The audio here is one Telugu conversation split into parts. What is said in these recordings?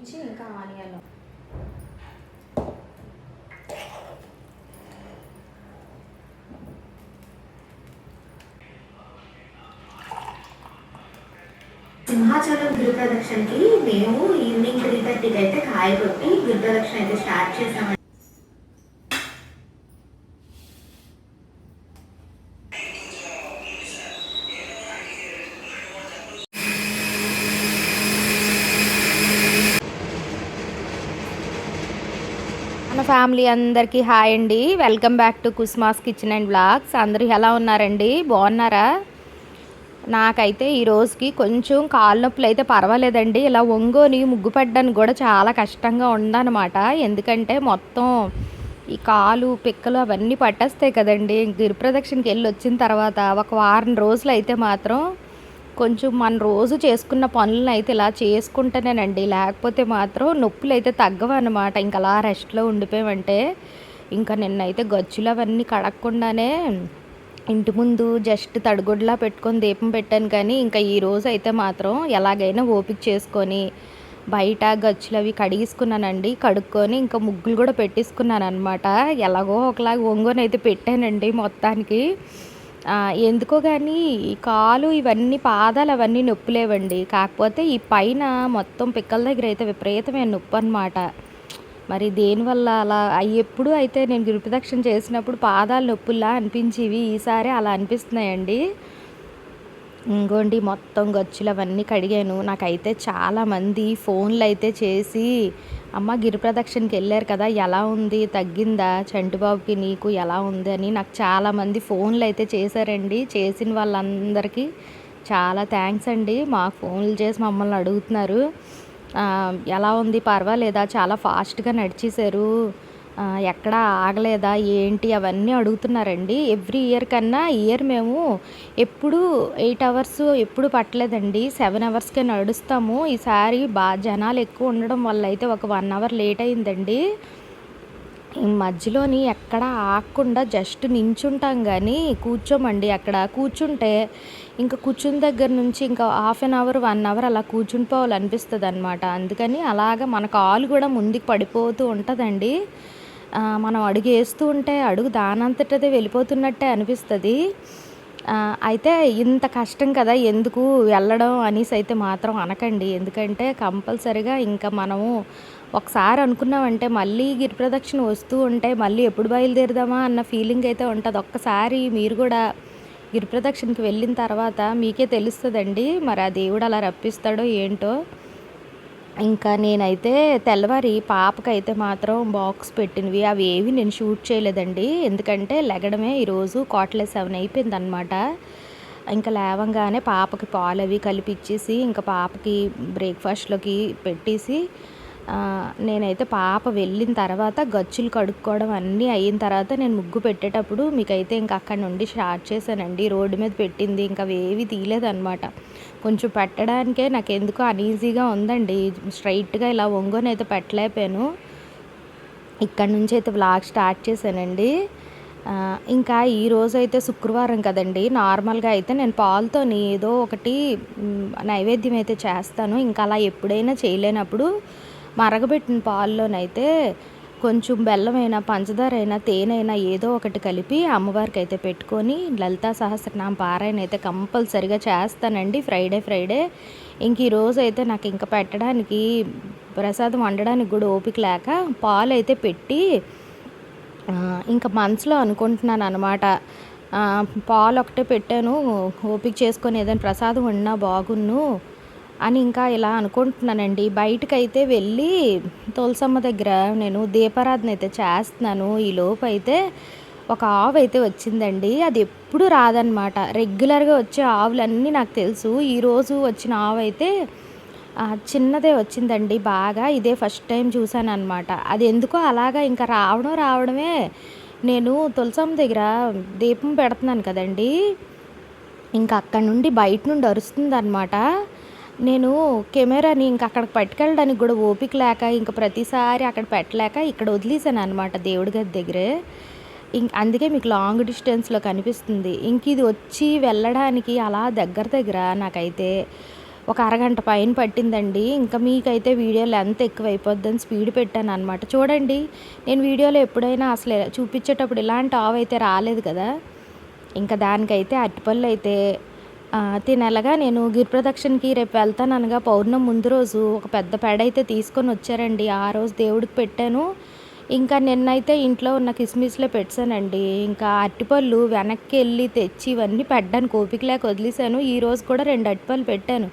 పచ్చిమిర్చి ఇంకా ఆనియన్. సింహాచలం గిరి ప్రదక్షిణకి మేము ఈవినింగ్ త్రీ థర్టీకి అయితే కాయ కొట్టి గిరి ప్రదక్షిణ అయితే స్టార్ట్ చేసామండి మన ఫ్యామిలీ అందరికీ హాయ్ అండి. Welcome back to కుస్మాస్ kitchen and vlogs అందరూ ఎలా ఉన్నారండి? బాగున్నారా? నాకైతే ఈ రోజుకి కొంచెం కాళ్ళ నొప్పులు అయితే పర్వాలేదండి. ఇలా ఒంగోని ముగ్గు పెట్టడానికి కూడా చాలా కష్టంగా ఉందన్నమాట. ఎందుకంటే మొత్తం ఈ కాలు పిక్కలు అవన్నీ పట్టేస్తాయి కదండి. గిరి ప్రదక్షిణకి వెళ్ళి వచ్చిన తర్వాత ఒక వారం రోజులు అయితే మాత్రం కొంచెం మన రోజు చేసుకున్న పనులను అయితే ఇలా చేసుకుంటేనేనండి. లేకపోతే మాత్రం నొప్పులు అయితే తగ్గవు అనమాట ఇంకా అలా రెస్ట్లో ఉండిపోయామంటే ఇంకా నిన్నైతే గచ్చులు అవన్నీ కడగకుండానే ఇంటి ముందు జస్ట్ తడిగుడ్లా పెట్టుకొని దీపం పెట్టాను కానీ ఇంకా ఈ రోజు అయితే మాత్రం ఎలాగైనా ఓపిక చేసుకొని బయట గచ్చులు అవి కడిగేసుకున్నానండి. కడుక్కొని ఇంకా ముగ్గులు కూడా పెట్టేసుకున్నాను అనమాట ఎలాగో ఒకలాగా ఒంగోని అయితే పెట్టానండి మొత్తానికి. ఎందుకో కానీ ఈ కాలు ఇవన్నీ పాదాలు అవన్నీ నొప్పులేవండి. కాకపోతే ఈ పైన మొత్తం పిక్కల దగ్గర అయితే విపరీతమైన నొప్పి అనమాట మరి దేనివల్ల అలా? అవి ఎప్పుడు అయితే నేను గురుప్రదక్షిణ చేసినప్పుడు పాదాలు నొప్పుల్లా అనిపించేవి ఈసారి అలా అనిపిస్తున్నాయండి. ఇంకోండి మొత్తం గచ్చులు అవన్నీ కడిగాను. నాకైతే చాలామంది ఫోన్లు అయితే చేసి అమ్మ గిరి ప్రదక్షిణకి వెళ్ళారు కదా ఎలా ఉంది? తగ్గిందా? చంటిబాబుకి నీకు ఎలా ఉంది? అని నాకు చాలామంది ఫోన్లు అయితే చేశారండి. చేసిన వాళ్ళందరికీ చాలా థ్యాంక్స్ అండి. మా ఫోన్లు చేసి మమ్మల్ని అడుగుతున్నారు. ఎలా ఉంది? పర్వాలేదా? చాలా ఫాస్ట్గా నడిచేశారు. ఎక్కడ ఆగలేదా ఏంటి అవన్నీ అడుగుతున్నారండి. ఎవ్రీ ఇయర్ కన్నా ఇయర్ మేము ఎప్పుడు ఎయిట్ అవర్స్ ఎప్పుడు పట్టలేదండి. సెవెన్ అవర్స్కే నడుస్తాము. ఈసారి బాగా జనాలు ఎక్కువ ఉండడం వల్ల అయితే ఒక వన్ అవర్ లేట్ అయిందండి. ఈ మధ్యలోని ఎక్కడ ఆగకుండా జస్ట్ నించుంటాం కానీ కూర్చోమండి అక్కడ. కూర్చుంటే ఇంకా కూర్చున్న దగ్గర నుంచి ఇంకా half an hour one hour అలా కూర్చుని పోవాలనిపిస్తుంది అనమాట అందుకని అలాగ మన కాలు కూడా ముందుకు పడిపోతూ ఉంటుందండి. మనం అడుగు వేస్తూ ఉంటే అడుగు దానంతటదే వెళ్ళిపోతున్నట్టే అనిపిస్తుంది. అయితే ఇంత కష్టం కదా ఎందుకు వెళ్ళడం అనేసి అయితే మాత్రం అనకండి. ఎందుకంటే కంపల్సరిగా ఇంకా మనము ఒకసారి అనుకున్నామంటే మళ్ళీ గిరి ప్రదక్షిణ వస్తూ ఉంటే మళ్ళీ ఎప్పుడు బయలుదేరదామా అన్న ఫీలింగ్ అయితే ఉంటుంది. ఒక్కసారి మీరు కూడా గిరి ప్రదక్షిణకి వెళ్ళిన తర్వాత మీకే తెలుస్తుందండి. మరి ఆ దేవుడు అలా రప్పిస్తాడో ఏంటో. ఇంకా నేనైతే తెల్లవారి పాపకైతే మాత్రం బాక్స్ పెట్టినవి అవి ఏవి నేను షూట్ చేయలేదండి. ఎందుకంటే లెగడమే ఈరోజు కోట్ల సెవెన్ అయిపోయింది అనమాట ఇంకా లేవంగానే పాపకి పాలు అవి కలిపిచ్చేసి ఇంకా పాపకి బ్రేక్ఫాస్ట్లోకి పెట్టేసి నేనైతే పాప వెళ్ళిన తర్వాత గచ్చులు కడుక్కోవడం అన్నీ అయిన తర్వాత నేను ముగ్గు పెట్టేటప్పుడు మీకైతే ఇంకా అక్కడ నుండి స్టార్ట్ చేశానండి. రోడ్డు మీద పెట్టింది ఇంకా అవి ఏవి తీయలేదన్నమాట. కొంచెం పెట్టడానికే నాకు ఎందుకో అనీజీగా ఉందండి. స్ట్రైట్గా ఇలా ఒంగోని అయితే పెట్టలేకపోయాను. ఇక్కడ నుంచి అయితే బ్లాగ్ స్టార్ట్ చేశానండి. ఇంకా ఈ రోజు అయితే శుక్రవారం కదండి. నార్మల్గా అయితే నేను పాలతోని ఏదో ఒకటి నైవేద్యం అయితే చేస్తాను. ఇంకా అలా ఎప్పుడైనా చేయలేనప్పుడు మరగబెట్టిన పాల్లోనైతే కొంచెం బెల్లమైనా పంచదార అయినా తేనైనా ఏదో ఒకటి కలిపి అమ్మవారికి అయితే పెట్టుకొని లలితా సహస్రనామ పారాయణ అయితే కంపల్సరిగా చేస్తానండి ఫ్రైడే ఫ్రైడే. ఇంక ఈరోజు అయితే నాకు ఇంకా పెట్టడానికి ప్రసాదం వండడానికి కూడా ఓపిక లేక పాలు అయితే పెట్టి ఇంకా మనసులో అనుకుంటున్నాను అనమాట పాలు ఒకటే పెట్టాను ఓపిక చేసుకొని ఏదైనా ప్రసాదం వండినా బాగున్ను. అని ఇంకా ఇలా అనుకుంటున్నానండి. బయటకైతే వెళ్ళి తులసమ్మ దగ్గర నేను దీపారాధన అయితే చేస్తున్నాను. ఈలోపు అయితే ఒక ఆవు అయితే వచ్చిందండి. అది ఎప్పుడు రాదనమాట రెగ్యులర్గా వచ్చే ఆవులన్నీ నాకు తెలుసు. ఈరోజు వచ్చిన ఆవు అయితే చిన్నదే వచ్చిందండి బాగా. ఇదే ఫస్ట్ టైం చూసాను అనమాట అది ఎందుకో అలాగా ఇంకా రావడం రావడమే నేను తులసమ్మ దగ్గర దీపం పెడుతున్నాను కదండి. ఇంకా అక్కడ నుండి బయట నుండి అరుస్తుంది అనమాట నేను కెమెరాని ఇంక అక్కడికి పట్టుకెళ్ళడానికి కూడా ఓపిక లేక ఇంక ప్రతిసారి అక్కడ పెట్టలేక ఇక్కడ వదిలేసాను అనమాట దేవుడి గది దగ్గరే. ఇంక అందుకే మీకు లాంగ్ డిస్టెన్స్లో కనిపిస్తుంది. ఇంక ఇది వచ్చి వెళ్ళడానికి అలా దగ్గర దగ్గర నాకైతే ఒక అరగంట పైన పట్టిందండి. ఇంకా మీకైతే వీడియో లెంత్ ఎక్కువ అయిపోద్దని స్పీడ్ పెట్టాను అనమాట చూడండి నేను వీడియోలో ఎప్పుడైనా అసలు చూపించేటప్పుడు ఇలాంటి ఆవ్ అయితే రాలేదు కదా. ఇంకా దానికైతే అరటిపళ్ళు అయితే తినెలగా నేను గిరి ప్రదక్షిణకి రేపు వెళ్తాను అనగా పౌర్ణం ముందు రోజు ఒక పెద్ద పేడ అయితే తీసుకొని వచ్చారండి. ఆ రోజు దేవుడికి పెట్టాను. ఇంకా నిన్నైతే ఇంట్లో ఉన్న కిస్మిస్లో పెట్టానండి. ఇంకా అరటిపళ్ళు వెనక్కి వెళ్ళి తెచ్చి ఇవన్నీ పెట్టడానికి ఓపిక లేక వదిలేశాను. ఈ రోజు కూడా రెండు అరటిపళ్ళు పెట్టాను.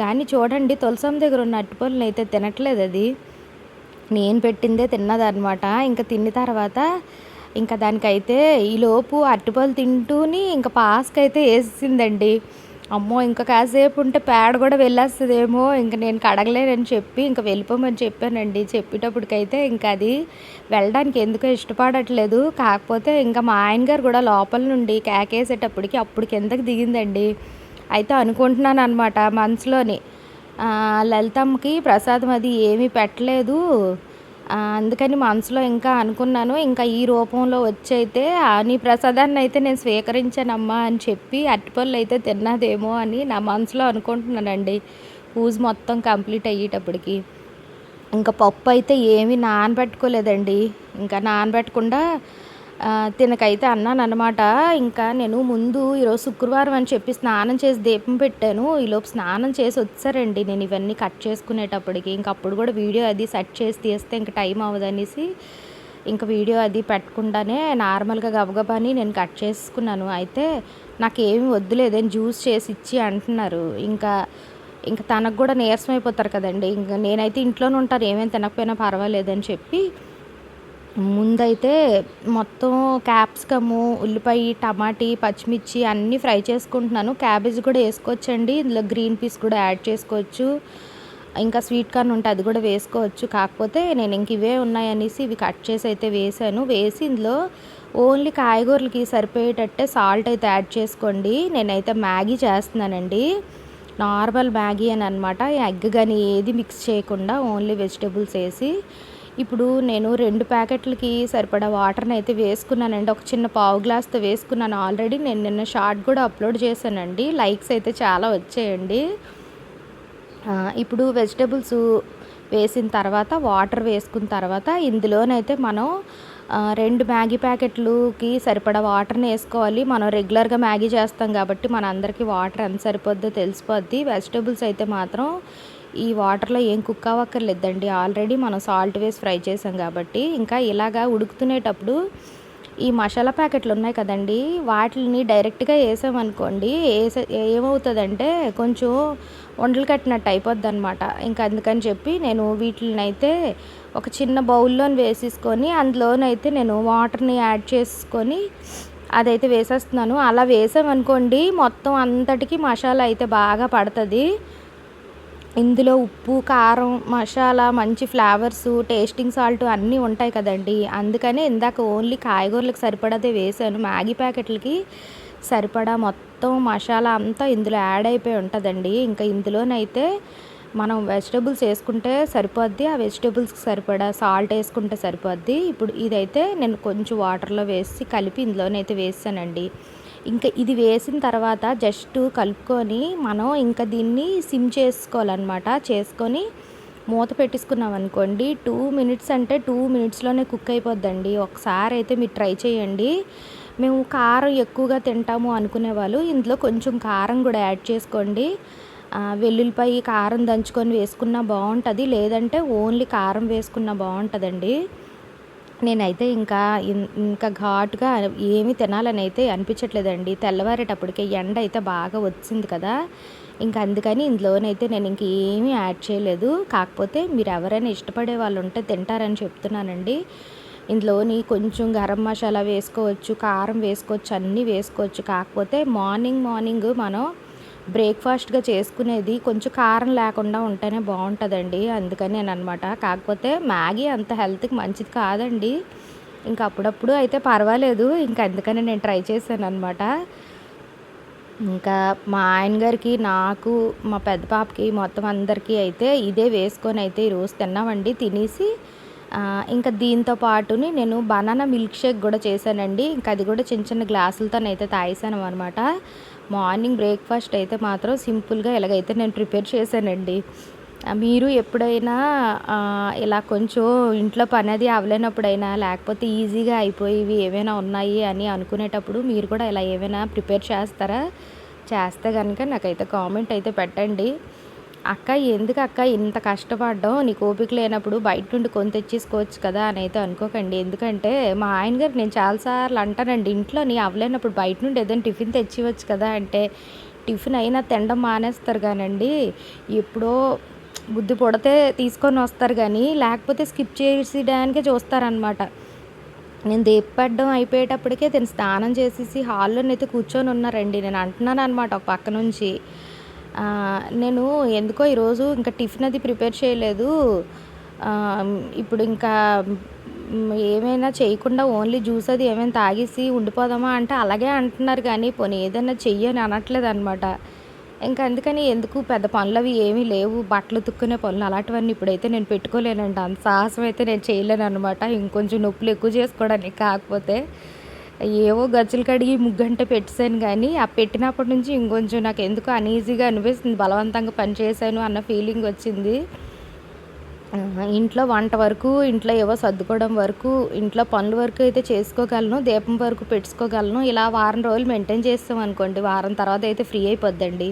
కానీ చూడండి తులసం దగ్గర ఉన్న అరటిపళ్ళని అయితే తినట్లేదు అది. నేను పెట్టిందే తిన్నదనమాట ఇంకా తిన్న తర్వాత ఇంకా దానికైతే ఈలోపు అరటిపళ్ళు తింటూని ఇంకా పాస్క్ అయితే వేసిందండి. అమ్మో ఇంకా కాసేపు ఉంటే పేడ కూడా వెళ్ళేస్తుందేమో. ఇంకా నేను కడగలేనని చెప్పి ఇంకా వెళ్ళిపోమని చెప్పానండి. చెప్పేటప్పటికైతే ఇంకా అది వెళ్ళడానికి ఎందుకో ఇష్టపడట్లేదు. కాకపోతే ఇంకా మా ఆయన గారు కూడా లోపల నుండి కేకేసేటప్పటికి అప్పుడు కిందకి దిగిందండి. అయితే అనుకుంటున్నాను అనమాట మనసులోని లలితమ్మకి ప్రసాదం అది ఏమీ పెట్టలేదు. అందుకని మనసులో ఇంకా అనుకున్నాను ఇంకా ఈ రూపంలో వచ్చైతే ఆ, నీ ప్రసాదాన్ని అయితే నేను స్వీకరించానమ్మా అని చెప్పి అరటిపళ్ళు అయితే తిన్నదేమో అని నా మనసులో అనుకుంటున్నానండి. పూజ మొత్తం కంప్లీట్ అయ్యేటప్పటికి. ఇంకా పప్పు అయితే ఏమీ నానబెట్టుకోలేదండి. ఇంకా నానబెట్టకుండా తినకైతే అన్నాను అనమాట ఇంకా నేను ముందు ఈరోజు శుక్రవారం అని చెప్పి స్నానం చేసి దీపం పెట్టాను. ఈలోపు స్నానం చేసి వచ్చారండి. నేను ఇవన్నీ కట్ చేసుకునేటప్పటికి ఇంకా అప్పుడు కూడా వీడియో అది సెట్ చేసి తీస్తే ఇంకా టైం అవ్వదనేసి ఇంకా వీడియో అది పెట్టకుండానే నార్మల్గా గబగబాని నేను కట్ చేసుకున్నాను. అయితే నాకు ఏమి వద్దులేదని జ్యూస్ చేసి ఇచ్చి అంటున్నారు. ఇంకా ఇంకా తనకు కూడా నీరసం అయిపోతారు కదండి. ఇంకా నేనైతే ఇంట్లోనే ఉంటాను. ఏమేమి తినకపోయినా పర్వాలేదని చెప్పి ముందైతే మొత్తం క్యాప్సికము ఉల్లిపాయ టమాటీ పచ్చిమిర్చి అన్నీ ఫ్రై చేసుకుంటున్నాను. క్యాబేజ్ కూడా వేసుకోవచ్చండి. ఇందులో గ్రీన్ పీస్ కూడా యాడ్ చేసుకోవచ్చు. ఇంకా స్వీట్ కార్న్ ఉంటే అది కూడా వేసుకోవచ్చు. కాకపోతే నేను ఇంక ఇవే ఉన్నాయనేసి ఇవి కట్ చేసి అయితే వేసాను. వేసి ఇందులో ఓన్లీ కాయగూరలకి సరిపోయేటట్టే సాల్ట్ అయితే యాడ్ చేసుకోండి. నేనైతే మ్యాగీ చేస్తున్నానండి. నార్మల్ మ్యాగీ అని అనమాట. ఎగ్ కానీ ఏది మిక్స్ చేయకుండా ఓన్లీ వెజిటేబుల్స్ వేసి ఇప్పుడు నేను రెండు ప్యాకెట్లకి సరిపడా వాటర్ని అయితే వేసుకున్నానండి. ఒక చిన్న పావు గ్లాస్తో వేసుకున్నాను. ఆల్రెడీ నేను నిన్న షార్ట్ కూడా అప్లోడ్ చేశానండి. లైక్స్ అయితే చాలా వచ్చాయండి. ఇప్పుడు వెజిటేబుల్స్ వేసిన తర్వాత వాటర్ వేసుకున్న తర్వాత ఇందులోనైతే మనం రెండు మ్యాగీ ప్యాకెట్లుకి సరిపడా వాటర్ని వేసుకోవాలి. మనం రెగ్యులర్గా మ్యాగీ చేస్తాం కాబట్టి మన అందరికీ వాటర్ ఎంత సరిపోద్దో తెలిసిపోద్ది. వెజిటేబుల్స్ అయితే మాత్రం ఈ వాటర్లో ఏం కుక్ అవ్వక్కర్లేదండి. ఆల్రెడీ మనం సాల్ట్ వేసి ఫ్రై చేసాం కాబట్టి ఇంకా ఇలాగా ఉడుకుతునేటప్పుడు ఈ మసాలా ప్యాకెట్లు ఉన్నాయి కదండి వాటిని డైరెక్ట్గా వేసామనుకోండి వేసే ఏమవుతుందంటే కొంచెం వండలు కట్టినట్టు అయిపోద్ది అనమాట ఇంకా అందుకని చెప్పి నేను వీటిని అయితే ఒక చిన్న బౌల్లో వేసేసుకొని అందులోనైతే నేను వాటర్ని యాడ్ చేసుకొని అదైతే వేసేస్తున్నాను. అలా వేసామనుకోండి మొత్తం అంతటికి మసాలా అయితే బాగా పడుతుంది. ఇందులో ఉప్పు కారం మసాలా మంచి ఫ్లేవర్స్ టేస్టింగ్ సాల్ట్ అన్నీ ఉంటాయి కదండి. అందుకనే ఇందాక ఓన్లీ కాయగూరలకు సరిపడదే వేసాను మ్యాగీ ప్యాకెట్లకి సరిపడా మొత్తం మసాలా అంతా ఇందులో యాడ్ అయిపోయి ఉంటుందండి. ఇంకా ఇందులోనైతే మనం వెజిటేబుల్స్ వేసుకుంటే సరిపోద్ది ఆ వెజిటేబుల్స్కి సరిపడా సాల్ట్ వేసుకుంటే సరిపోద్ది. ఇప్పుడు ఇదైతే నేను కొంచెం వాటర్లో వేసి కలిపి ఇందులోనైతే వేసానండి. ఇంకా ఇది వేసిన తర్వాత జస్ట్ కలుపుకొని మనం ఇంకా దీన్ని సిమ్ చేసుకోవాలన్నమాట. చేసుకొని మూత పెట్టేసుకున్నాం అనుకోండి. టూ మినిట్స్ అంటే టూ మినిట్స్లోనే కుక్ అయిపోద్దండి. ఒకసారి అయితే మీరు ట్రై చేయండి. మేము కారం ఎక్కువగా తింటాము అనుకునే వాళ్ళు ఇందులో కొంచెం కారం కూడా యాడ్ చేసుకోండి. వెల్లుల్లిపాయ కారం దంచుకొని వేసుకున్నా బాగుంటుంది. లేదంటే ఓన్లీ కారం వేసుకున్నా బాగుంటుందండి. నేనైతే ఇంకా ఇంకా ఘాటుగా ఏమి తినాలని అయితే అనిపించట్లేదండి. తెల్లవారేటప్పటికే ఎండ అయితే బాగా వచ్చింది కదా. ఇంకా అందుకని ఇందులోనైతే నేను ఇంక ఏమీ యాడ్ చేయలేదు. కాకపోతే మీరు ఎవరైనా ఇష్టపడే వాళ్ళు ఉంటే తింటారని చెప్తున్నానండి. ఇందులోని కొంచెం గరం మసాలా వేసుకోవచ్చు కారం వేసుకోవచ్చు అన్నీ వేసుకోవచ్చు. కాకపోతే మార్నింగ్ మార్నింగ్ మనం బ్రేక్ఫాస్ట్గా చేసుకునేది కొంచెం కారం లేకుండా ఉంటేనే బాగుంటుందండి. అందుకని నేను అనమాట కాకపోతే మ్యాగీ అంత హెల్త్కి మంచిది కాదండి. ఇంకా అప్పుడప్పుడు అయితే పర్వాలేదు. ఇంకా అందుకని నేను ట్రై చేశాను అనమాట ఇంకా మా ఆయన గారికి నాకు మా పెద్ద పాపకి మొత్తం అందరికీ అయితే ఇదే వేసుకొని అయితే ఈరోజు తిన్నామండి. తినేసి ఇంకా దీంతో పాటుని నేను బనానా మిల్క్ షేక్ కూడా చేశానండి. ఇంకా అది కూడా చిన్న చిన్న గ్లాసులతోనైతే తాగేసాను అనమాట మార్నింగ్ బ్రేక్ఫాస్ట్ అయితే మాత్రం సింపుల్గా ఇలాగైతే నేను ప్రిపేర్ చేశానండి. మీరు ఎప్పుడైనా ఇలా కొంచెం ఇంట్లో పని అది అవ్వలేనప్పుడైనా లేకపోతే ఈజీగా అయిపోయేవి ఏమైనా ఉన్నాయి అని అనుకునేటప్పుడు మీరు కూడా ఇలా ఏమైనా ప్రిపేర్ చేస్తారా? చేస్తే కనుక నాకైతే కామెంట్ అయితే పెట్టండి. అక్క ఎందుకు అక్క ఇంత కష్టపడ్డం నీకు ఓపిక లేనప్పుడు బయట నుండి కొని తెచ్చేసుకోవచ్చు కదా అని అయితే అనుకోకండి. ఎందుకంటే మా ఆయన గారు నేను చాలాసార్లు అంటానండి ఇంట్లో నీ అవ్వలేనప్పుడు బయట నుండి ఏదైనా టిఫిన్ తెచ్చివచ్చు కదా అంటే టిఫిన్ అయినా తినడం మానేస్తారు కానండి. ఎప్పుడో బుద్ధి పొడితే తీసుకొని వస్తారు కానీ లేకపోతే స్కిప్ చేసేయడానికే చూస్తారనమాట నేను దేపడ్డం అయిపోయేటప్పటికే తను స్నానం చేసేసి హాల్లోనైతే కూర్చొని ఉన్నారండి. నేను అంటున్నాను అనమాట ఒక పక్క నుంచి. నేను ఎందుకో ఈరోజు ఇంకా టిఫిన్ అది ప్రిపేర్ చేయలేదు. ఇప్పుడు ఇంకా ఏమైనా చేయకుండా ఓన్లీ జ్యూస్ అది ఏమైనా తాగేసి ఉండిపోదామా అంటే అలాగే అంటున్నారు కానీ పోనీ ఏదైనా చెయ్యని అనట్లేదు అనమాట ఇంకా అందుకని ఎందుకు పెద్ద పనులు అవి ఏమీ లేవు. బట్టలు తుక్కునే పనులు అలాంటివన్నీ ఇప్పుడైతే నేను పెట్టుకోలేనండి. అంత సాహసం అయితే నేను చేయలేను అనమాట ఇంకొంచెం నొప్పులు ఎక్కువ చేసుకోవడానికి కాకపోతే. ఏవో గజ్జలు కడిగి ముగ్గంట పెట్టేశాను కానీ ఆ పెట్టినప్పటి నుంచి ఇంకొంచెం నాకు ఎందుకు అనీజీగా అనిపిస్తుంది. బలవంతంగా పని చేశాను అన్న ఫీలింగ్ వచ్చింది. ఇంట్లో వంట వరకు ఇంట్లో ఏవో సర్దుకోవడం వరకు ఇంట్లో పనుల వరకు అయితే చేసుకోగలను దీపం వరకు పెట్టుకోగలను. ఇలా వారం రోజులు మెయింటైన్ చేస్తాం అనుకోండి. వారం తర్వాత అయితే ఫ్రీ అయిపోద్దండి.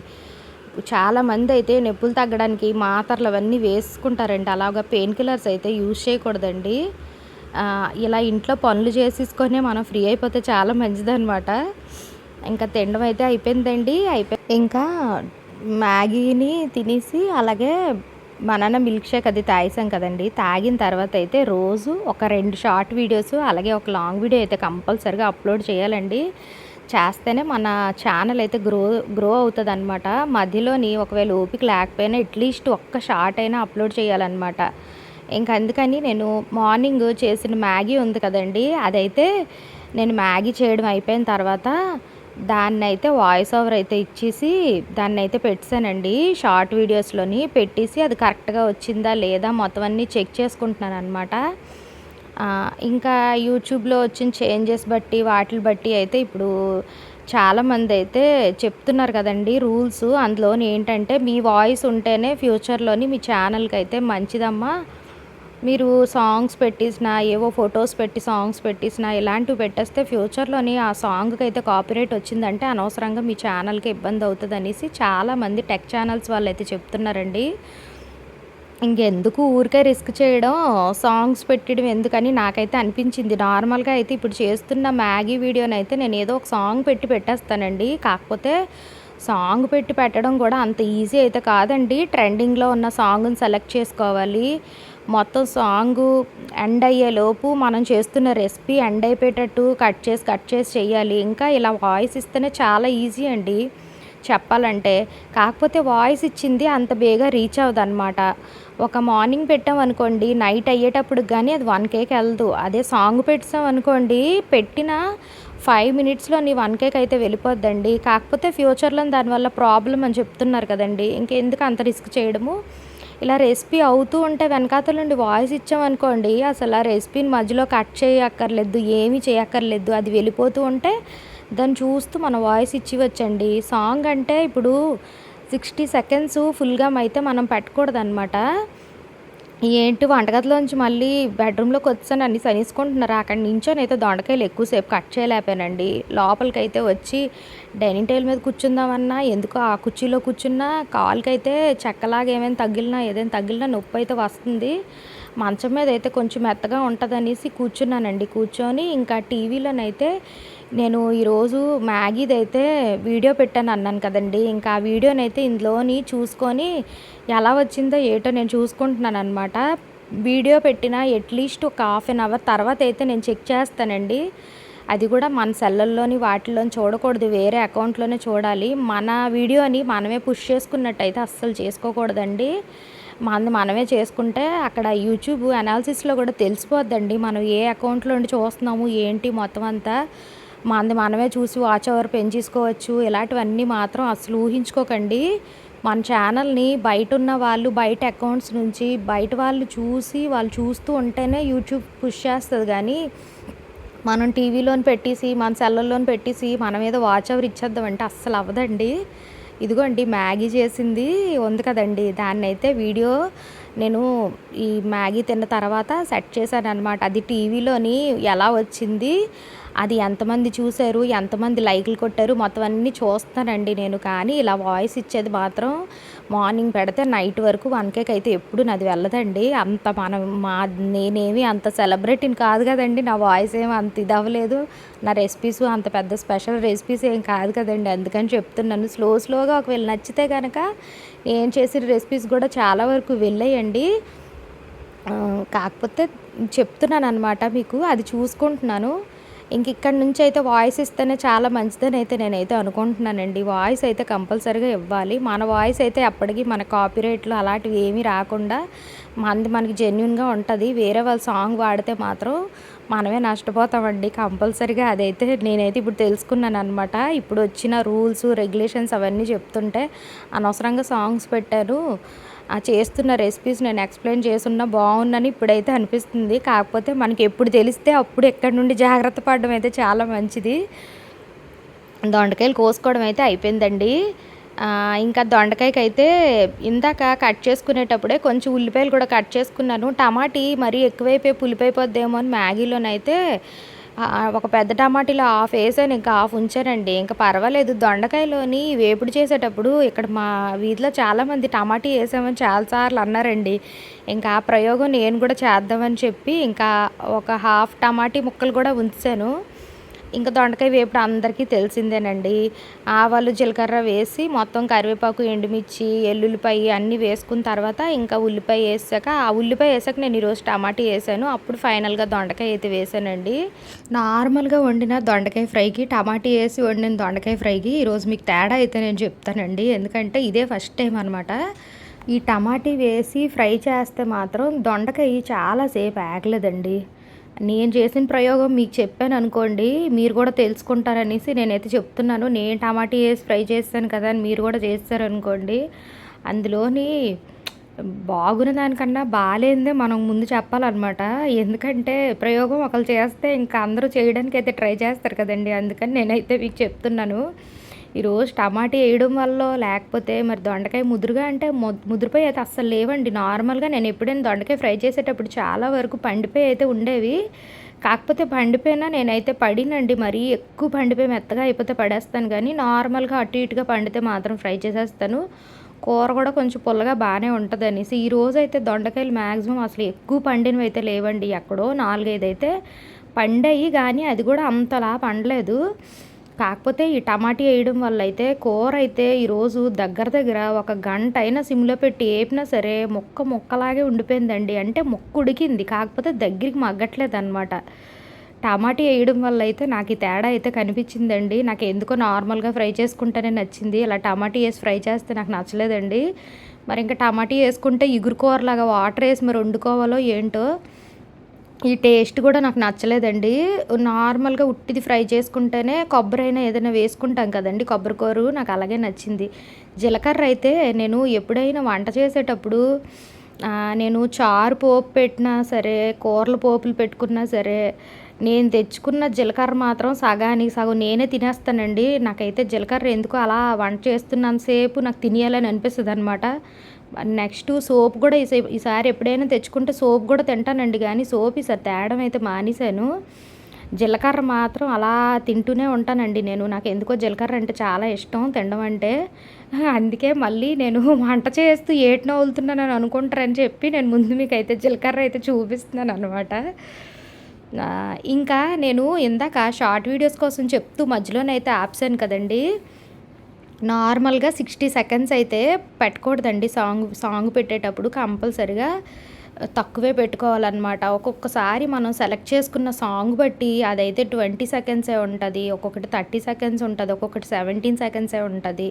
చాలామంది అయితే నొప్పులు తగ్గడానికి మాత్రలు అవన్నీ వేసుకుంటారండి. అలాగా పెయిన్ కిల్లర్స్ అయితే యూజ్ చేయకూడదండి. ఇలా ఇంట్లో పనులు చేసేసుకొని మనం ఫ్రీ అయిపోతే చాలా మంచిదన్నమాట. ఇంకా తినడం అయితే అయిపోయిందండి అయిపోయి. ఇంకా మ్యాగీని తినేసి అలాగే బనానా మిల్క్ షేక్ అది తాగేసాం కదండి. తాగిన తర్వాత అయితే రోజు ఒక రెండు షార్ట్ వీడియోస్ అలాగే ఒక లాంగ్ వీడియో అయితే కంపల్సరిగా అప్లోడ్ చేయాలండి. చేస్తేనే మన ఛానల్ అయితే గ్రో గ్రో అవుతుంది అనమాట మధ్యలోని ఒకవేళ ఓపిక లేకపోయినా అట్లీస్ట్ ఒక్క షార్ట్ అయినా అప్లోడ్ చేయాలన్నమాట. ఇంక అందుకని నేను మార్నింగ్ చేసిన మ్యాగీ ఉంది కదండి అదైతే నేను మ్యాగీ చేయడం అయిపోయిన తర్వాత దాన్ని అయితే వాయిస్ ఓవర్ అయితే ఇచ్చేసి దాన్ని అయితే పెట్టానండి షార్ట్ వీడియోస్లోని పెట్టేసి అది కరెక్ట్గా వచ్చిందా లేదా మొత్తం అన్నీ చెక్ చేసుకుంటున్నాను అనమాట ఇంకా యూట్యూబ్లో వచ్చిన చేంజెస్ బట్టి వాటిని బట్టి అయితే ఇప్పుడు చాలామంది అయితే చెప్తున్నారు కదండి రూల్స్. అందులోని ఏంటంటే మీ వాయిస్ ఉంటేనే ఫ్యూచర్లోని మీ ఛానల్కి అయితే మంచిదమ్మా మీరు సాంగ్స్ పెట్టేసిన ఏవో ఫొటోస్ పెట్టి సాంగ్స్ పెట్టేసిన ఇలాంటివి పెట్టేస్తే ఫ్యూచర్లోని ఆ సాంగ్కి అయితే కాపీరైట్ వచ్చిందంటే అనవసరంగా మీ ఛానల్కి ఇబ్బంది అవుతుంది అనేసి చాలామంది టెక్ ఛానల్స్ వాళ్ళు అయితే చెప్తున్నారండి. ఇంకెందుకు ఊరికే రిస్క్ చేయడం? సాంగ్స్ పెట్టడం ఎందుకని నాకైతే అనిపించింది. నార్మల్గా అయితే ఇప్పుడు చేస్తున్న మ్యాగీ వీడియోని అయితే నేను ఏదో ఒక సాంగ్ పెట్టి పెట్టేస్తానండి. కాకపోతే సాంగ్ పెట్టి పెట్టడం కూడా అంత ఈజీ అయితే కాదండి. ట్రెండింగ్లో ఉన్న సాంగ్ని సెలెక్ట్ చేసుకోవాలి. మొత్తం సాంగ్ ఎండ్ అయ్యేలోపు మనం చేస్తున్న రెసిపీ ఎండ్ అయిపోయేటట్టు కట్ చేసి కట్ చేసి చేయాలి. ఇంకా ఇలా వాయిస్ ఇస్తేనే చాలా ఈజీ అండి చెప్పాలంటే. కాకపోతే వాయిస్ ఇచ్చింది అంత బేగా రీచ్ అవ్వదు అనమాట ఒక మార్నింగ్ పెట్టాం అనుకోండి నైట్ అయ్యేటప్పుడు కానీ అది వన్ కేక్ వెళ్ళదు. అదే సాంగ్ పెట్టాం అనుకోండి పెట్టిన ఫైవ్ మినిట్స్లో నీ వన్ కేక్ అయితే వెళ్ళిపోద్దండి. కాకపోతే ఫ్యూచర్లో దానివల్ల ప్రాబ్లం అని చెప్తున్నారు కదండి. ఇంకెందుకు అంత రిస్క్ చేయడము? ఇలా రెసిపీ అవుతూ ఉంటే వెనకాతల నుండి వాయిస్ ఇచ్చామనుకోండి అసలు ఆ రెసిపీని మధ్యలో కట్ చేయక్కర్లేదు ఏమీ చేయక్కర్లేదు అది వెళ్ళిపోతూ ఉంటే దాన్ని చూస్తూ మన వాయిస్ ఇచ్చివచ్చండి. సాంగ్ అంటే ఇప్పుడు సిక్స్టీ సెకండ్స్ ఫుల్గా అయితే మనం పెట్టకూడదు అనమాట ఏంటి వంటగదిలోంచి మళ్ళీ బెడ్రూమ్లోకి వచ్చాను అన్ని సనిసుకుంటున్నారు. అక్కడ నించొని అయితే దొండకాయలు ఎక్కువసేపు కట్ చేయలేకపోయానండి లోపలికైతే వచ్చి డైనింగ్ టేబుల్ మీద కూర్చుందామన్నా ఎందుకు ఆ కుర్చీలో కూర్చున్నా కాలుకైతే చెక్కలాగా ఏమైనా తగిలినా ఏదైనా తగిలినా నొప్పి అయితే వస్తుంది. మంచం మీద అయితే కొంచెం మెత్తగా ఉంటుంది అనేసి కూర్చున్నానండి. కూర్చొని ఇంకా టీవీలోనైతే నేను ఈరోజు మ్యాగీది అయితే వీడియో పెట్టాను అన్నాను కదండి. ఇంకా ఆ వీడియోనైతే ఇందులోని చూసుకొని ఎలా వచ్చిందో ఏటో నేను చూసుకుంటున్నాను అనమాట వీడియో పెట్టిన అట్లీస్ట్ ఒక హాఫ్ అన్ అవర్ తర్వాత అయితే నేను చెక్ చేస్తానండి. అది కూడా మన సెల్లల్లోని వాటిల్లోని చూడకూడదు వేరే అకౌంట్లోనే చూడాలి. మన వీడియోని మనమే పుష్ చేసుకున్నట్టయితే అస్సలు చేసుకోకూడదండి. మనది మనమే చేసుకుంటే అక్కడ యూట్యూబ్ అనాలిసిస్లో కూడా తెలిసిపోద్దండి. మనం ఏ అకౌంట్లో చూస్తున్నాము ఏంటి మొత్తం అంతా. మనది మనమే చూసి వాచ్ అవర్ పెంచేసుకోవచ్చు ఇలాంటివన్నీ మాత్రం అసలు ఊహించుకోకండి. మన ఛానల్ని బయట ఉన్న వాళ్ళు బయట అకౌంట్స్ నుంచి బయట వాళ్ళు చూసి వాళ్ళు చూస్తూ ఉంటేనే యూట్యూబ్ పుష్ చేస్తుంది. కానీ మనం టీవీలోని పెట్టేసి మన సెల్లల్లోని పెట్టేసి మన మీద వాచ్ అవర్ ఇచ్చేద్దామంటే అస్సలు అవ్వదండి. ఇదిగోండి మ్యాగీ చేసింది ఉంది కదండి. దాన్ని అయితే వీడియో నేను ఈ మ్యాగీ తిన్న తర్వాత సెట్ చేశాను అనమాట అది టీవీలోని ఎలా వచ్చింది అది ఎంతమంది చూశారు ఎంతమంది లైక్లు కొట్టారు మొత్తం అన్నీ చూస్తానండి నేను. కానీ ఇలా వాయిస్ ఇచ్చేది మాత్రం మార్నింగ్ పెడితే నైట్ వరకు వన్ కేక్ అయితే ఎప్పుడు నాది వెళ్ళదండి. అంత మనం మా నేనేమి అంత సెలబ్రిటీని కాదు కదండి. నా వాయిస్ ఏమి అంత ఇది అవ్వలేదు. నా రెసిపీస్ అంత పెద్ద స్పెషల్ రెసిపీస్ ఏం కాదు కదండి. అందుకని చెప్తున్నాను స్లో స్లోగా ఒకవేళ నచ్చితే కనుక నేను చేసిన రెసిపీస్ కూడా చాలా వరకు వెళ్ళాయండి. కాకపోతే చెప్తున్నాను అనమాట మీకు అది చూసుకుంటున్నాను. ఇంక ఇక్కడ నుంచి అయితే వాయిస్ ఇస్తేనే చాలా మంచిదని అయితే నేనైతే అనుకుంటున్నానండి. వాయిస్ అయితే కంపల్సరీగా ఇవ్వాలి. మన వాయిస్ అయితే అప్పటికి మన కాపీరైట్లు అలాంటివి ఏమీ రాకుండా మనది మనకి జెన్యున్గా ఉంటుంది. వేరే వాళ్ళ సాంగ్ వాడితే మాత్రం మనమే నష్టపోతామండి. కంపల్సరీగా అదైతే నేనైతే ఇప్పుడు తెలుసుకున్నాను అనమాట ఇప్పుడు వచ్చిన రూల్స్ రెగ్యులేషన్స్ అవన్నీ చెప్తుంటే అనవసరంగా సాంగ్స్ పెట్టారు ఆ చేస్తున్న రెసిపీస్ నేను ఎక్స్ప్లెయిన్ చేస్తున్నా బాగుందని ఇప్పుడైతే అనిపిస్తుంది. కాకపోతే మనకి ఎప్పుడు తెలిస్తే అప్పుడు ఎక్కడి నుండి జాగ్రత్త పడడం అయితే చాలా మంచిది. దొండకాయలు కోసుకోవడం అయితే అయిపోయిందండి. ఇంకా దొండకాయకి అయితే ఇందాక కట్ చేసుకునేటప్పుడే కొంచెం ఉల్లిపాయలు కూడా కట్ చేసుకున్నాను. టమాటీ మరీ ఎక్కువైపోయి పులిపోయిపోద్దేమో అని మ్యాగీలోనైతే ఒక పెద్ద టమాటీలో హాఫ్ వేసాను ఇంకా హాఫ్ ఉంచానండి. ఇంకా పర్వాలేదు దొండకాయలోని వేపుడు చేసేటప్పుడు ఇక్కడ మా వీధిలో చాలామంది టమాటీ వేసామని చాలాసార్లు అన్నారండి. ఇంకా ఆ ప్రయోగం నేను కూడా చేద్దామని చెప్పి ఇంకా ఒక హాఫ్ టమాటీ ముక్కలు కూడా ఉంచాను. ఇంకా దొండకాయ వేపుడు అందరికీ తెలిసిందేనండి. ఆవాలు జీలకర్ర వేసి మొత్తం కరివేపాకు ఎండుమిర్చి ఎల్లుల్లిపాయ అన్నీ వేసుకున్న తర్వాత ఇంకా ఉల్లిపాయ వేసాక ఆ ఉల్లిపాయ వేసాక నేను ఈరోజు టమాటా వేసాను. అప్పుడు ఫైనల్గా దొండకాయ అయితే వేసానండి. నార్మల్గా వండిన దొండకాయ ఫ్రైకి టమాటా వేసి వండిన దొండకాయ ఫ్రైకి ఈరోజు మీకు తేడా అయితే నేను చెప్తానండి. ఎందుకంటే ఇదే ఫస్ట్ టైం అనమాట ఈ టమాటీ వేసి ఫ్రై చేస్తే మాత్రం దొండకాయ చాలాసేపు ఆగలేదండి. నేను చేసిన ప్రయోగం మీకు చెప్పాను అనుకోండి మీరు కూడా తెలుసుకుంటారనేసి నేనైతే చెప్తున్నాను. నేను టమాటీ వేసి ఫ్రై చేస్తాను కదా అని మీరు కూడా చేస్తారనుకోండి అందులోని బాగున్న దానికన్నా బాగాలేందే మనం ముందు చెప్పాలన్నమాట. ఎందుకంటే ప్రయోగం ఒకరు చేస్తే ఇంకా అందరూ చేయడానికి అయితే ట్రై చేస్తారు కదండి అందుకని నేనైతే మీకు చెప్తున్నాను. ఈరోజు టమాటా వేయడం వల్ల లేకపోతే మరి దొండకాయ ముదురుగా అంటే ము- ముదిరిపోయి అయితే అస్సలు లేవండి. నార్మల్గా నేను ఎప్పుడైనా దొండకాయ ఫ్రై చేసేటప్పుడు చాలా వరకు పండిపోయి అయితే ఉండేవి. కాకపోతే పండిపోయినా నేనైతే పడినండి. మరీ ఎక్కువ పండిపోయి మెత్తగా అయిపోతే పడేస్తాను. కానీ నార్మల్గా అటు ఇటుగా పండితే మాత్రం ఫ్రై చేసేస్తాను. కూర కూడా కొంచెం పుల్లగా బాగానే ఉంటుంది అనేసి ఈ రోజు అయితే దొండకాయలు మ్యాక్సిమం అసలు ఎక్కువ పండినవి అయితే లేవండి. ఎక్కడో నాలుగైదు అయితే పండాయి. కానీ అది కూడా అంతలా పండలేదు. కాకపోతే ఈ టమాటీ వేయడం వల్ల అయితే కూర అయితే ఈరోజు దగ్గర దగ్గర ఒక గంట అయినా సిమ్లో పెట్టి వేపినా సరే ముక్క ముక్కలాగే ఉండిపోయిందండి. అంటే మొక్క ఉడికింది. కాకపోతే దగ్గరికి మగ్గట్లేదు అనమాట టమాటీ వేయడం వల్ల అయితే నాకు ఈ తేడా అయితే కనిపించిందండి. నాకు ఎందుకో నార్మల్గా ఫ్రై చేసుకుంటేనే నచ్చింది. ఇలా టమాటీ వేసి ఫ్రై చేస్తే నాకు నచ్చలేదండి. మరి ఇంకా టమాటీ వేసుకుంటే ఇగురు కూరలాగా వాటర్ వేసి మరి వండుకోవాలో ఏంటో ఈ టేస్ట్ కూడా నాకు నచ్చలేదండి. నార్మల్గా ఉట్టిది ఫ్రై చేసుకుంటేనే కొబ్బరి అయినా ఏదైనా వేసుకుంటాం కదండి. కొబ్బరి కూర నాకు అలాగే నచ్చింది. జీలకర్ర అయితే నేను ఎప్పుడైనా వంట చేసేటప్పుడు నేను చారు పోపు పెట్టినా సరే కూరలు పోపులు పెట్టుకున్నా సరే నేను తెచ్చుకున్న జీలకర్ర మాత్రం సగానికి సగం నేనే తినేస్తానండి. నాకైతే జీలకర్ర ఎందుకు అలా వంట చేస్తున్నంతసేపు నాకు తినేయాలని అనిపిస్తుంది అనమాట నెక్స్ట్ సోప్ కూడా ఈసే- ఈసారి ఎప్పుడైనా తెచ్చుకుంటే సోప్ కూడా తింటానండి. కానీ సోప్ ఈసారి తేడం అయితే మానేశాను. జీలకర్ర మాత్రం అలా తింటూనే ఉంటానండి నేను. నాకు ఎందుకో జీలకర్ర అంటే చాలా ఇష్టం తినడం అంటే. అందుకే మళ్ళీ నేను వంట చేస్తూ ఏటి నవ్వులుతున్నానని అనుకుంటారని చెప్పి నేను ముందు మీకు అయితే జీలకర్ర అయితే చూపిస్తున్నాను అనమాట ఇంకా నేను ఇందాక షార్ట్ వీడియోస్ కోసం చెప్తూ మధ్యలోనైతే ఆప్సాను కదండీ. నార్మల్గా సిక్స్టీ సెకండ్స్ అయితే పెట్టకూడదండి సాంగ్ సాంగ్ పెట్టేటప్పుడు కంపల్సరిగా తక్కువే పెట్టుకోవాలన్నమాట. ఒక్కొక్కసారి మనం సెలెక్ట్ చేసుకున్న సాంగ్ బట్టి అదైతే ట్వంటీ సెకండ్సే ఉంటుంది ఒక్కొక్కటి థర్టీ సెకండ్స్ ఉంటుంది ఒక్కొక్కటి సెవెంటీన్ సెకండ్సే ఉంటుంది.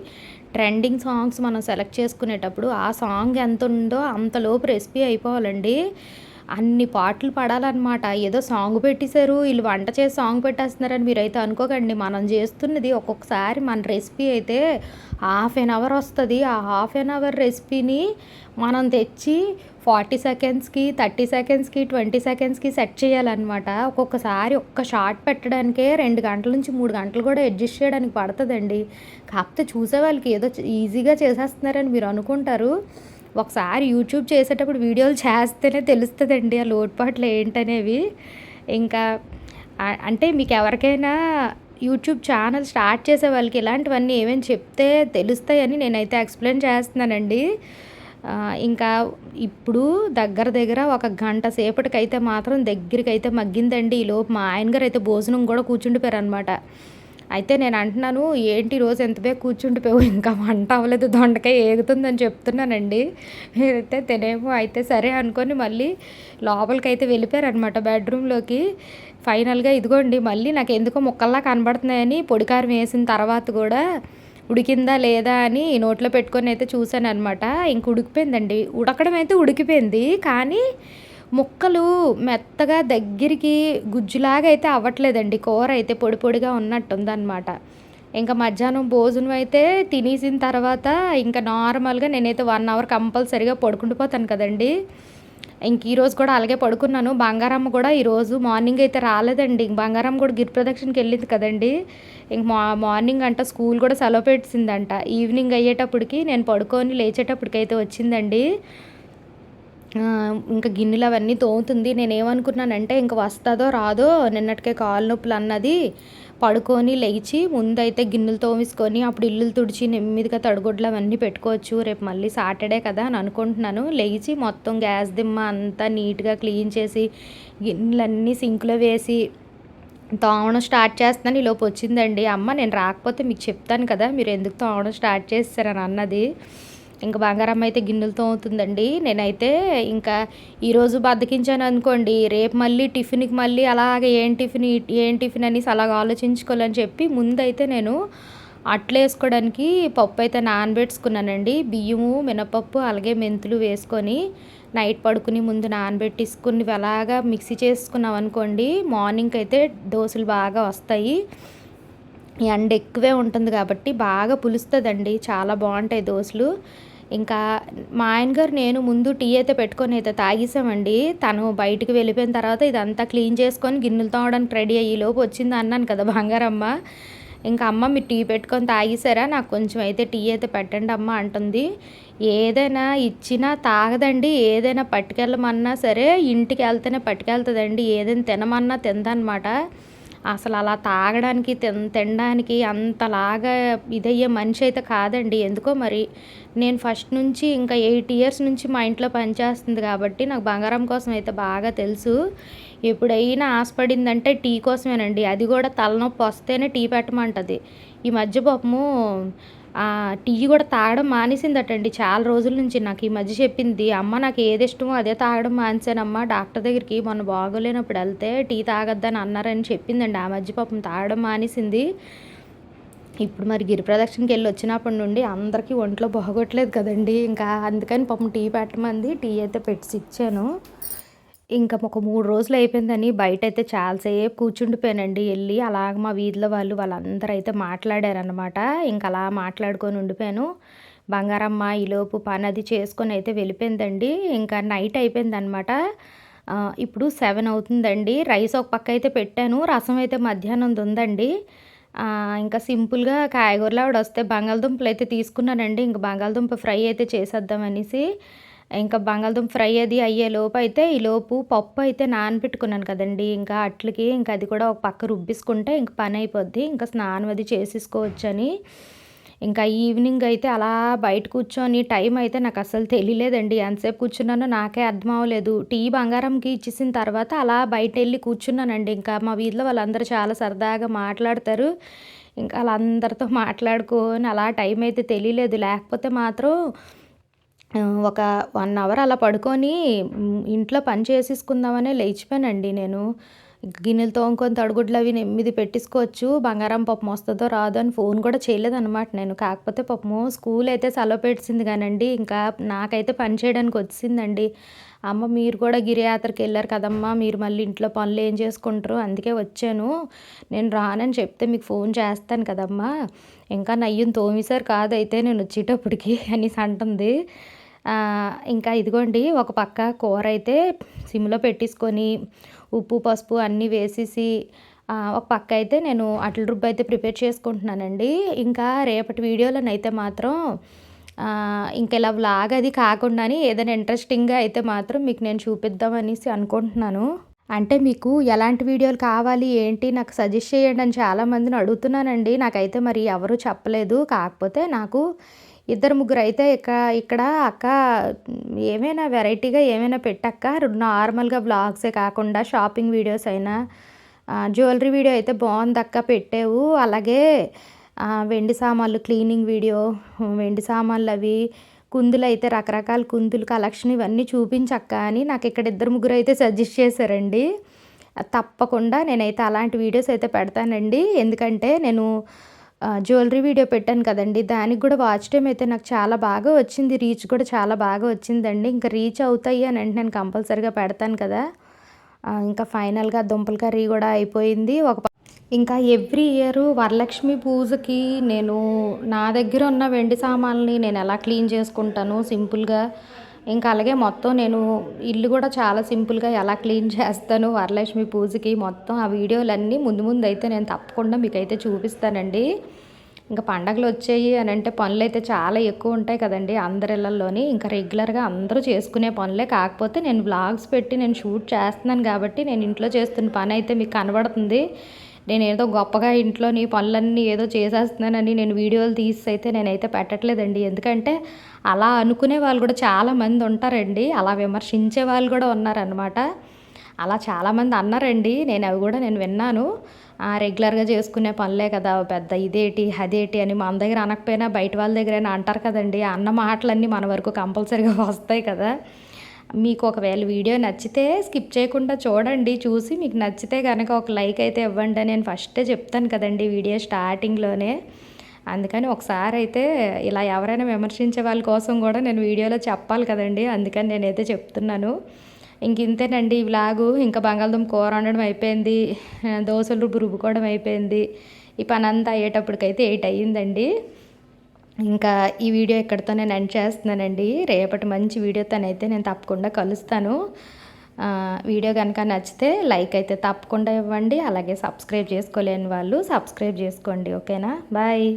ట్రెండింగ్ సాంగ్స్ మనం సెలెక్ట్ చేసుకునేటప్పుడు ఆ సాంగ్ ఎంత ఉందో అంతలోపు రెసిపీ అయిపోవాలండి. అన్ని పాటలు పడాలన్నమాట. ఏదో సాంగ్ పెట్టేశారు వీళ్ళు వంట చేసి సాంగ్ పెట్టేస్తున్నారని మీరైతే అనుకోకండి. మనం చేస్తున్నది ఒక్కొక్కసారి మన రెసిపీ అయితే హాఫ్ ఎన్ అవర్ వస్తుంది. ఆ హాఫ్ ఎన్ అవర్ రెసిపీని మనం తెచ్చి ఫార్టీ సెకండ్స్కి థర్టీ సెకండ్స్కి ట్వంటీ సెకండ్స్కి సెట్ చేయాలన్నమాట. ఒక్కొక్కసారి ఒక్క షార్ట్ పెట్టడానికే రెండు గంటల నుంచి మూడు గంటలు కూడా అడ్జస్ట్ చేయడానికి పడుతుందండి. కాకపోతే చూసే వాళ్ళకి ఏదో ఈజీగా చేసేస్తున్నారని మీరు అనుకుంటారు. ఒకసారి యూట్యూబ్ చేసేటప్పుడు వీడియోలు చేస్తేనే తెలుస్తుందండి ఆ లోటుపాట్లు ఏంటనేవి. ఇంకా అంటే మీకు ఎవరికైనా యూట్యూబ్ ఛానల్ స్టార్ట్ చేసే వాళ్ళకి ఇలాంటివన్నీ ఏమేమి చెప్తే తెలుస్తాయని నేనైతే ఎక్స్ప్లెయిన్ చేస్తున్నానండి. ఇంకా ఇప్పుడు దగ్గర దగ్గర ఒక గంట సేపటికైతే మాత్రం దగ్గరికి అయితే మగ్గిందండి. ఈ లోపు మా ఆయన గారు అయితే భోజనం కూడా కూర్చుండిపోయారు అనమాట అయితే నేను అంటున్నాను ఏంటి రోజు ఎంత బే కూర్చుండిపోయావు? ఇంకా వంట అవ్వలేదు దొండకాయ ఏగుతుందని చెప్తున్నానండి. అయితే తినేమో అయితే సరే అనుకొని మళ్ళీ లోపలికి అయితే వెళ్ళిపోయారనమాట బెడ్రూమ్లోకి. ఫైనల్గా ఇదిగోండి మళ్ళీ నాకు ఎందుకో ముక్కల్లా కనబడుతున్నాయని పొడికారం వేసిన తర్వాత కూడా ఉడికిందా లేదా అని నోట్లో పెట్టుకొని అయితే చూశాను అనమాట ఇంక ఉడికిపోయిందండి. ఉడకడం అయితే ఉడికిపోయింది కానీ ముక్కలు మెత్తగా దగ్గరికి గుజ్జులాగా అయితే అవ్వట్లేదండి. కూర అయితే పొడి పొడిగా ఉన్నట్టుందన్నమాట. ఇంకా మధ్యాహ్నం భోజనం అయితే తినేసిన తర్వాత ఇంకా నార్మల్గా నేనైతే వన్ అవర్ కంపల్సరీగా పడుకుండిపోతాను కదండి. ఇంక ఈరోజు కూడా అలాగే పడుకున్నాను. బంగారమ్మ కూడా ఈరోజు మార్నింగ్ అయితే రాలేదండి. ఇంక బంగారమ్మ కూడా గిరి ప్రదక్షిణకి వెళ్ళింది కదండి. ఇంక మా మార్నింగ్ అంట స్కూల్ కూడా సెలవు పెట్టిందంట. ఈవినింగ్ అయ్యేటప్పటికి నేను పడుకొని లేచేటప్పటికైతే వచ్చిందండి. ఇంకా గిన్నెలు అవన్నీ తోముతుంది. నేను ఇంకా ఇంక వస్తుందో రాదో నిన్నటికే కాలు నొప్పులు అన్నది పడుకొని లేచి ముందైతే గిన్నెలు తోమేసుకొని అప్పుడు ఇల్లు తుడిచి నెమ్మదిగా తడిగుడ్లు అవన్నీ పెట్టుకోవచ్చు. రేపు మళ్ళీ సాటర్డే కదా అని అనుకుంటున్నాను. లేచి మొత్తం గ్యాస్ దిమ్మ అంతా నీట్గా క్లీన్ చేసి గిన్నెలన్నీ సింక్లో వేసి తోమడం స్టార్ట్ చేస్తున్నాను ఈ వచ్చిందండి. అమ్మ నేను రాకపోతే మీకు చెప్తాను కదా మీరు ఎందుకు తోమడం స్టార్ట్ చేస్తారని అన్నది. ఇంకా బంగారం అయితే గిన్నెలతో అవుతుందండి. నేనైతే ఇంకా ఈరోజు బద్దకించాను అనుకోండి రేపు మళ్ళీ టిఫిన్కి మళ్ళీ అలాగే ఏం టిఫిన్ ఏం టిఫిన్ అనేసి అలాగ ఆలోచించుకోవాలని చెప్పి ముందైతే నేను అట్లు వేసుకోవడానికి పప్పు అయితే నానబెట్టుకున్నానండి. బియ్యము మినపప్పు అలాగే మెంతులు వేసుకొని నైట్ పడుకుని ముందు నానబెట్టేసుకుని అలాగా మిక్సీ చేసుకున్నాం అనుకోండి మార్నింగ్ అయితే దోశలు బాగా వస్తాయి. ఎండ ఎక్కువే ఉంటుంది కాబట్టి బాగా పులుస్తుందండి. చాలా బాగుంటాయి దోశలు. ఇంకా మా ఆయన గారు నేను ముందు టీ అయితే పెట్టుకొని అయితే తాగేసామండి. తను బయటికి వెళ్ళిపోయిన తర్వాత ఇదంతా క్లీన్ చేసుకొని గిన్నెలు తోమడానికి రెడీ అయ్యి లోపు వచ్చింది అన్నాను కదా బంగారమ్మ. ఇంకా అమ్మ మీరు టీ పెట్టుకొని తాగేసారా? నాకు కొంచెం అయితే టీ అయితే పెట్టండి అమ్మ అంటుంది. ఏదైనా ఇచ్చినా తాగదండి. ఏదైనా పట్టుకెళ్ళమన్నా సరే ఇంటికి వెళ్తేనే పట్టుకెళ్తుందండి. ఏదైనా తినమన్నా తిందనమాట. అసలు అలా తాగడానికి తిన్ తినడానికి అంతలాగా ఇదయ్యే మనిషి అయితే కాదండి. ఎందుకో మరి నేను ఫస్ట్ నుంచి ఇంకా ఎయిట్ ఇయర్స్ నుంచి మా ఇంట్లో పనిచేస్తుంది కాబట్టి నాకు బంగారం కోసం అయితే బాగా తెలుసు. ఎప్పుడైనా ఆశపడిందంటే టీ కోసమేనండి. అది కూడా తలనొప్పి వస్తేనే టీ పెట్టమంటది. ఈ మధ్య పాపము టీ కూడా తాగడం మానేసిందటండి. చాలా రోజుల నుంచి నాకు ఈ మధ్య చెప్పింది అమ్మ నాకు ఏది ఇష్టమో అదే తాగడం మానేసానమ్మా డాక్టర్ దగ్గరికి మొన్న బాగోలేనప్పుడు వెళ్తే టీ తాగొద్దని అన్నారని చెప్పిందండి. ఆ మధ్య పాపం తాగడం మానేసింది. ఇప్పుడు మరి గిరి ప్రదక్షిణకి వెళ్ళి వచ్చినప్పటి నుండి అందరికీ ఒంట్లో బాగోట్లేదు కదండి. ఇంకా అందుకని పాపం టీ పెట్టమంది. టీ అయితే పెట్టి ఇచ్చాను ఇంకా ఒక మూడు రోజులు అయిపోయిందని బయట అయితే చాలాసేపు కూర్చుండిపోయానండి. వెళ్ళి అలా మా వీధిలో వాళ్ళు వాళ్ళందరూ అయితే మాట్లాడారనమాట ఇంకా అలా మాట్లాడుకొని ఉండిపోయాను. బంగారమ్మ ఈలోపు పని అది చేసుకొని అయితే వెళ్ళిపోయిందండి. ఇంకా నైట్ అయిపోయిందనమాట ఇప్పుడు సెవెన్ అవుతుందండి. రైస్ ఒక పక్క అయితే పెట్టాను. రసం అయితే మధ్యాహ్నం ఉందండి. ఇంకా సింపుల్గా కాయగూరలు ఆవిడ వస్తే బంగాళదుంపలు అయితే తీసుకున్నానండి. ఇంకా బంగాళదుంప ఫ్రై అయితే చేసేద్దాం అనేసి ఇంకా బంగాళదుంప ఫ్రై అది అయ్యే లోపు అయితే ఈ లోపు పప్పు అయితే నానబెట్టుకున్నాను కదండి. ఇంకా అట్లకి ఇంకా అది కూడా ఒక పక్క రుబ్బిసుకుంటే ఇంక పని అయిపోద్ది. ఇంకా స్నానం అది చేసేసుకోవచ్చని. ఇంకా ఈవినింగ్ అయితే అలా బయట కూర్చొని టైం అయితే నాకు అసలు తెలియలేదండి. ఎంతసేపు కూర్చున్నానో నాకే అర్థం అవ్వలేదు. టీ బంగారంకి ఇచ్చేసిన తర్వాత అలా బయట వెళ్ళి కూర్చున్నానండి. ఇంకా మా వీధిలో వాళ్ళందరూ చాలా సరదాగా మాట్లాడతారు. ఇంకా వాళ్ళందరితో మాట్లాడుకొని అలా టైం అయితే తెలియలేదు. లేకపోతే మాత్రం ఒక వన్ అవర్ అలా పడుకొని ఇంట్లో పని చేసేసుకుందామనే లేచిపోయానండి నేను. గిన్నెలు తోముకొని తడుగుడ్లు అవి నెమ్మది పెట్టేసుకోవచ్చు. బంగారం పప్పు వస్తుందో రాదో అని ఫోన్ కూడా చేయలేదన్నమాట నేను. కాకపోతే పప్పు స్కూల్ అయితే సెలవు పెట్టింది కానండి. ఇంకా నాకైతే పని చేయడానికి వచ్చిందండి. అమ్మ మీరు కూడా గిరియాత్రకి వెళ్ళారు కదమ్మా మీరు మళ్ళీ ఇంట్లో పనులు ఏం చేసుకుంటారు? అందుకే వచ్చాను. నేను రానని చెప్తే మీకు ఫోన్ చేస్తాను కదమ్మా. ఇంకా నయ్యం తోమిసారు కాదైతే నేను వచ్చేటప్పటికి అనేసి అంటుంది. ఇంకా ఇదిగోండి ఒక పక్క కూర అయితే సిమ్లో పెట్టేసుకొని ఉప్పు పసుపు అన్నీ వేసేసి ఒక పక్క అయితే నేను అట్ల రుబ్బు అయితే ప్రిపేర్ చేసుకుంటున్నానండి. ఇంకా రేపటి వీడియోలోనైతే మాత్రం ఇంకా ఇలా వ్లాగ్ అది కాకుండానే ఏదైనా ఇంట్రెస్టింగ్గా అయితే మాత్రం మీకు నేను చూపిద్దాం అనేసి అనుకుంటున్నాను. అంటే మీకు ఎలాంటి వీడియోలు కావాలి ఏంటి నాకు సజెస్ట్ చేయండి అని చాలామందిని అడుగుతున్నానండి. నాకైతే మరి ఎవరు చెప్పలేదు. కాకపోతే నాకు ఇద్దరు ముగ్గురు అయితే ఇక ఇక్కడ అక్క ఏమైనా వెరైటీగా ఏమైనా పెట్టక్క. నార్మల్గా బ్లాగ్సే కాకుండా షాపింగ్ వీడియోస్ అయినా జ్యువెలరీ వీడియో అయితే బాగుంది అక్క పెట్టావు. అలాగే వెండి సామాన్లు క్లీనింగ్ వీడియో వెండి సామాన్లు అవి కుందులు అయితే రకరకాల కుందులు కలెక్షన్ ఇవన్నీ చూపించక్క అని నాకు ఇక్కడ ఇద్దరు ముగ్గురు అయితే సజెస్ట్ చేశారండి. తప్పకుండా నేనైతే అలాంటి వీడియోస్ అయితే పెడతానండి. ఎందుకంటే నేను జ్యువెలరీ వీడియో పెట్టాను కదండి. దానికి కూడా వాచ్ టైం అయితే నాకు చాలా బాగా వచ్చింది. రీచ్ కూడా చాలా బాగా వచ్చిందండి. ఇంకా రీచ్ అవుతాయి అని అంటే నేను కంపల్సరీగా పెడతాను కదా. ఇంకా ఫైనల్గా దుంపల కర్రీ కూడా అయిపోయింది. ఒక ఇంకా ఎవ్రీ ఇయర్ వరలక్ష్మి పూజకి నేను నా దగ్గర ఉన్న వెండి సామాన్లని నేను ఎలా క్లీన్ చేసుకుంటాను? సింపుల్గా ఇంకా అలాగే మొత్తం నేను ఇల్లు కూడా చాలా సింపుల్గా ఎలా క్లీన్ చేస్తాను వరలక్ష్మి పూజకి మొత్తం ఆ వీడియోలన్నీ ముందు ముందు అయితే నేను తప్పకుండా మీకైతే చూపిస్తానండి. ఇంకా పండగలు వచ్చాయి అని అంటే పనులు అయితే చాలా ఎక్కువ ఉంటాయి కదండి అందరి ఇళ్ళల్లోని ఇంకా రెగ్యులర్గా అందరూ చేసుకునే పనులే కాకపోతే నేను వ్లాగ్స్ పెట్టి నేను షూట్ చేస్తున్నాను కాబట్టి నేను ఇంట్లో చేస్తున్న పని అయితే మీకు కనబడుతుంది. నేను ఏదో గొప్పగా ఇంట్లోని పనులన్నీ ఏదో చేసేస్తున్నానని నేను వీడియోలు తీసి అయితే నేనైతే పెట్టట్లేదండి. ఎందుకంటే అలా అనుకునే వాళ్ళు కూడా చాలా మంది ఉంటారండి. అలా విమర్శించే వాళ్ళు కూడా ఉన్నారనమాట అలా చాలామంది అన్నారండి. నేను అవి కూడా నేను విన్నాను. ఆ, రెగ్యులర్గా చేసుకునే పనులే కదా పెద్ద ఇదేటి అదేటి అని మన దగ్గర అనకపోయినా బయట వాళ్ళ దగ్గర అంటారు కదండి. అన్న మాటలన్నీ మన వరకు కంపల్సరీగా వస్తాయి కదా. మీకు ఒకవేళ వీడియో నచ్చితే స్కిప్ చేయకుండా చూడండి. చూసి మీకు నచ్చితే కనుక ఒక లైక్ అయితే ఇవ్వండి అని నేను ఫస్టే చెప్తాను కదండి వీడియో స్టార్టింగ్లోనే. అందుకని ఒకసారి అయితే ఇలా ఎవరైనా విమర్శించే వాళ్ళ కోసం కూడా నేను వీడియోలో చెప్పాలి కదండి. అందుకని నేనైతే చెప్తున్నాను. ఇంక ఇంతేనండి ఈ వ్లాగు ఇంకా బంగాళదుంప కూర వండడం అయిపోయింది దోశలు రుబ్బు రుబ్బుకోవడం అయిపోయింది. ఈ పని అంతా అయ్యేటప్పటికైతే ఎయిట్ అయ్యిందండి. ఇంకా ఈ వీడియో ఇక్కడితో నేను ఎండ్ చేస్తున్నానండి. రేపటి మంచి వీడియోతోనైతే నేను తప్పకుండా కలుస్తాను. వీడియో కనుక నచ్చితే లైక్ అయితే తప్పకుండా ఇవ్వండి. అలాగే సబ్స్క్రైబ్ చేసుకోలేని వాళ్ళు సబ్స్క్రైబ్ చేసుకోండి. ఓకేనా? బాయ్.